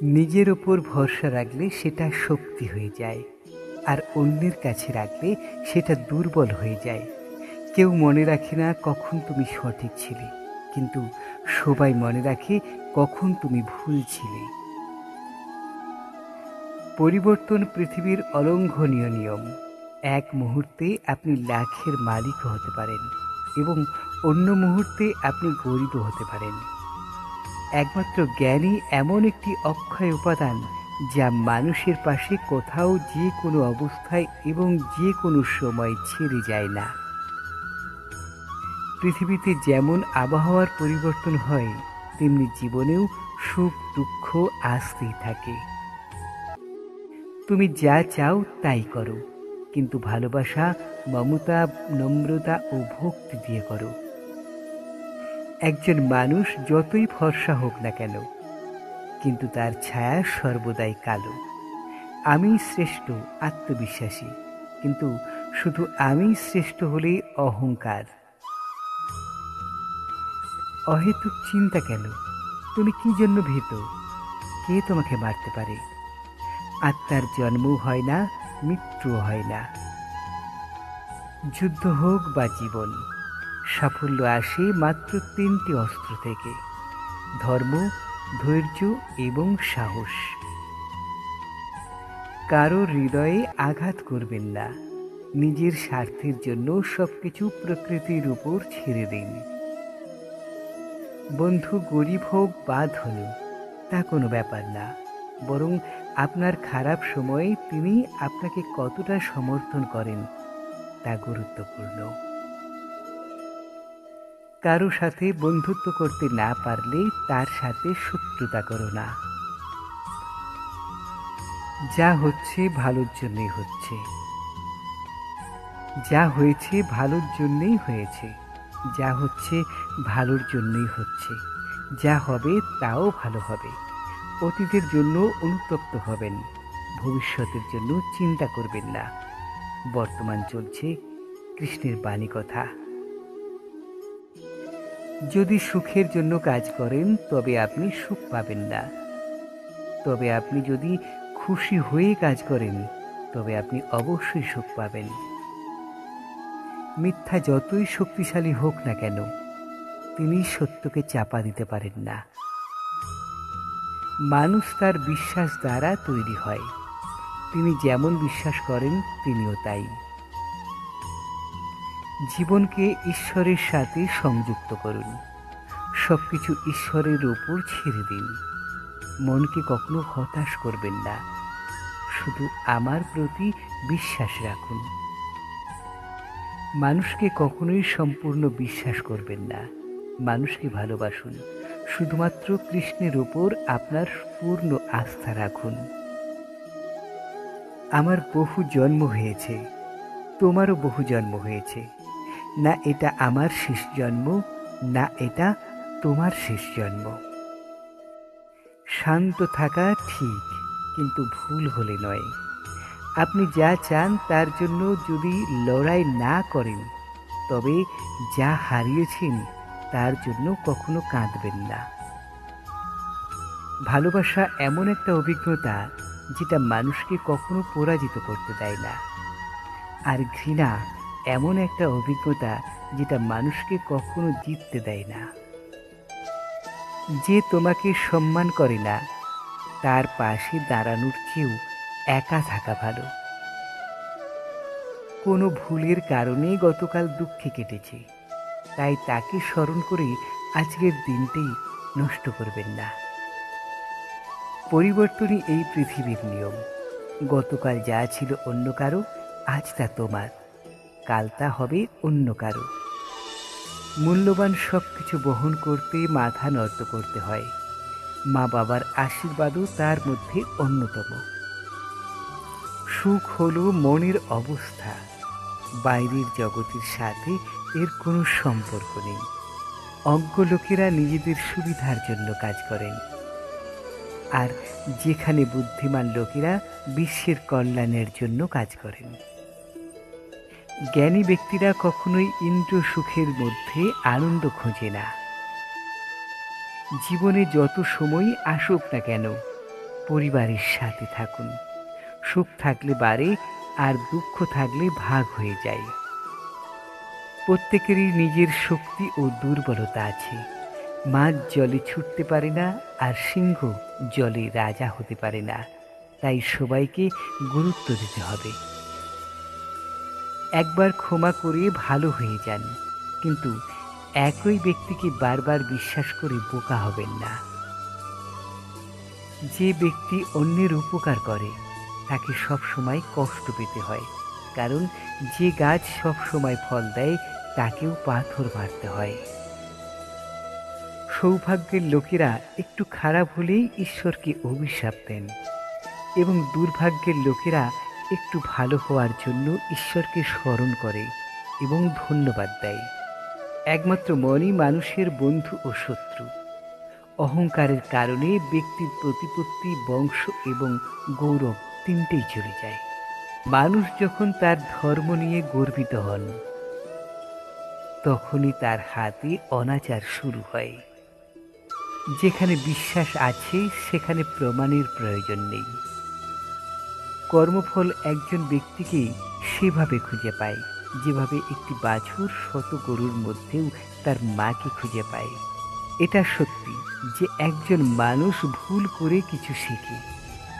নিজের ওপর ভরসা রাখলে সেটা শক্তি হয়ে যায়, আর অন্যের কাছে রাখলে সেটা দুর্বল হয়ে যায়। কেউ মনে রাখে না কখন তুমি সঠিক ছিলে, কিন্তু সবাই মনে রাখে কখন তুমি ভুল ছিলে। পরিবর্তন পৃথিবীর অলঙ্ঘনীয় নিয়ম। এক মুহূর্তে আপনি লাখের মালিকও হতে পারেন এবং অন্য মুহূর্তে আপনি গরিবও হতে পারেন। একমাত্র জ্ঞানই এমন একটি অক্ষয় উপাদান যা মানুষের পাশে কোথাও যে কোনো অবস্থায় এবং যে কোনো সময় ছেড়ে যায় না। পৃথিবীতে যেমন আবহাওয়ার পরিবর্তন হয়, তেমনি জীবনেও সুখ, দুঃখ আসতেই থাকে। তুমি যা চাও তাই করো, কিন্তু ভালোবাসা, মমতা, নম্রতা ও ভক্তি দিয়ে করো। একজন মানুষ যতই ফর্সা হোক না কেন, কিন্তু তার ছায়া সর্বদাই কালো। আমি শ্রেষ্ঠ, আত্মবিশ্বাসী, কিন্তু শুধু আমি শ্রেষ্ঠ হলেই অহংকার। অহেতুক চিন্তা কেন? তুমি কি জন্য ভীত? কে তোমাকে মারতে পারে? আত্মার জন্মও হয় না, মৃত্যুও হয় না। যুদ্ধ হোক বা জীবন সাফল্য আসে মাত্র তিনটি অস্ত্র থেকে। ধর্ম, ধৈর্য এবং সাহস। কারও হৃদয়ে আঘাত করবেন না। নিজের স্বার্থের জন্য সবকিছু প্রকৃতির উপর ছেড়ে দিন। বন্ধু গরিব হোক বা ধনী, তা কোনো ব্যাপার না। বরং আপনার খারাপ সময়ে তিনি আপনাকে কতটা সমর্থন করেন, তা গুরুত্বপূর্ণ। কারও সাথে বন্ধুত্ব করতে না পারলে তার সাথে শত্রুতা করো না। যা হচ্ছে ভালোর জন্যই হচ্ছে। যা হয়েছে ভালোর জন্যই হয়েছে। যা হচ্ছে ভালোর জন্যই হচ্ছে। যা হবে তাও ভালো হবে। অতীতের জন্য অনুতপ্ত হবেন। ভবিষ্যতের জন্য চিন্তা করবেন না। বর্তমান চলছে কৃষ্ণের বাণী কথা। যদি সুখের জন্য কাজ করেন, তবে আপনি সুখ পাবেন না। তবে আপনি যদি খুশি হয়ে কাজ করেন, তবে আপনি অবশ্যই সুখ পাবেন। মিথ্যা যতই শক্তিশালী হোক না কেন, তিনি সত্যকে চাপা দিতে পারেন না। মানুষ তার বিশ্বাস দ্বারা তৈরি হয়। তিনি যেমন বিশ্বাস করেন, তিনিও তাই। জীবনকে ঈশ্বরের সাথে সংযুক্ত করুন। সবকিছু ঈশ্বরের উপর ছেড়ে দিন। মনকে কখনো হতাশ করবেন না। শুধু আমার প্রতি বিশ্বাস রাখুন। মানুষকে কখনোই সম্পূর্ণ বিশ্বাস করবেন না। মানুষকে ভালোবাসুন। শুধুমাত্র কৃষ্ণের ওপর আপনার পূর্ণ আস্থা রাখুন। আমার বহু জন্ম হয়েছে। তোমারও বহু জন্ম হয়েছে। না এটা আমার শেষ জন্ম, না এটা তোমার শেষ জন্ম। শান্ত থাকা ঠিক, কিন্তু ভুল হলে নয়। আপনি যা চান তার জন্য যদি লড়াই না করেন, তবে যা হারিয়েছেন তার জন্য কখনো কাঁদবেন না। ভালোবাসা এমন একটা অভিজ্ঞতা যেটা মানুষকে কখনো পরাজিত করতে দেয় না। আর ঘৃণা এমন একটা অভিজ্ঞতা যেটা মানুষকে কখনো জিততে দেয় না। যে তোমাকে সম্মান করে না, তার পাশে দাঁড়ানোর চেয়েও একা থাকা ভালো। কোনো ভুলের কারণে গতকাল দুঃখে কেটেছে, তাই তাকে স্মরণ করে আজকের দিনটি নষ্ট করবেন না। পরিবর্তনই এই পৃথিবীর নিয়ম। গতকাল যা ছিল অন্য কারও, আজ তা তোমার। কাল তা হবে অন্য কারও। মূল্যবান সব কিছু বহন করতে মাথা নত করতে হয়। মা বাবার আশীর্বাদও তার মধ্যে অন্যতম। সুখ হল মনের অবস্থা। বাইরের জগতের সাথে এর কোনো সম্পর্ক নেই। অজ্ঞ লোকেরা নিজেদের সুবিধার জন্য কাজ করেন। আর যেখানে বুদ্ধিমান লোকেরা বিশ্বের কল্যাণের জন্য কাজ করেন। জ্ঞানী ব্যক্তিরা কখনোই ইন্দ্র সুখের মধ্যে আনন্দ খোঁজে না। জীবনে যত সময় আসুক না কেন, পরিবারের সাথে থাকুন। সুখ থাকলে বাড়ে আর দুঃখ থাকলে ভাগ হয়ে যায়। প্রত্যেকেরই নিজের শক্তি ও দুর্বলতা আছে। মাছ জলে ছুটতে পারে না আর সিংহ জলে রাজা হতে পারে না। তাই সবাইকে গুরুত্ব দিতে হবে। একবার ক্ষমা করে ভালো হয়ে যান। কিন্তু একই ব্যক্তিকে বারবার বিশ্বাস করে বোকা হবেন না। যে ব্যক্তি অন্যের উপকার করে, তাকে সব সময় কষ্ট পেতে হয়। কারণ যে গাছ সব সময় ফল দেয়, তাকেও পাথর মারতে হয়। সৌভাগ্যের লোকেরা একটু খারাপ হলেই ঈশ্বরকে অভিশাপ দেন। এবং দুর্ভাগ্যের লোকেরা একটু ভালো হওয়ার জন্য ঈশ্বরকে স্মরণ করে এবং ধন্যবাদ দেয়। একমাত্র মনই মানুষের বন্ধু ও শত্রু। অহংকারের কারণে ব্যক্তির প্রতিপত্তি, বংশ এবং গৌরব তিনটেই চলে যায়। মানুষ যখন তার ধর্ম নিয়ে গর্বিত হন, তখনই তার হাতে অনাচার শুরু হয়। যেখানে বিশ্বাস আছে, সেখানে প্রমাণের প্রয়োজন নেই। কর্মফল একজন ব্যক্তিকে সেভাবে খুঁজে পায়, যেভাবে একটি বাছুর শত গরুর মধ্যেও তার মাকে খুঁজে পায়। এটা সত্যি যে একজন মানুষ ভুল করে কিছু শেখে,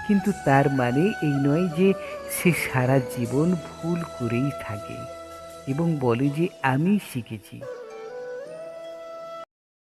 কিন্তু তার মানে এই নয় যে সে সারা জীবন ভুল করেই থাকে এবং বলে যে, আমি শিখেছি।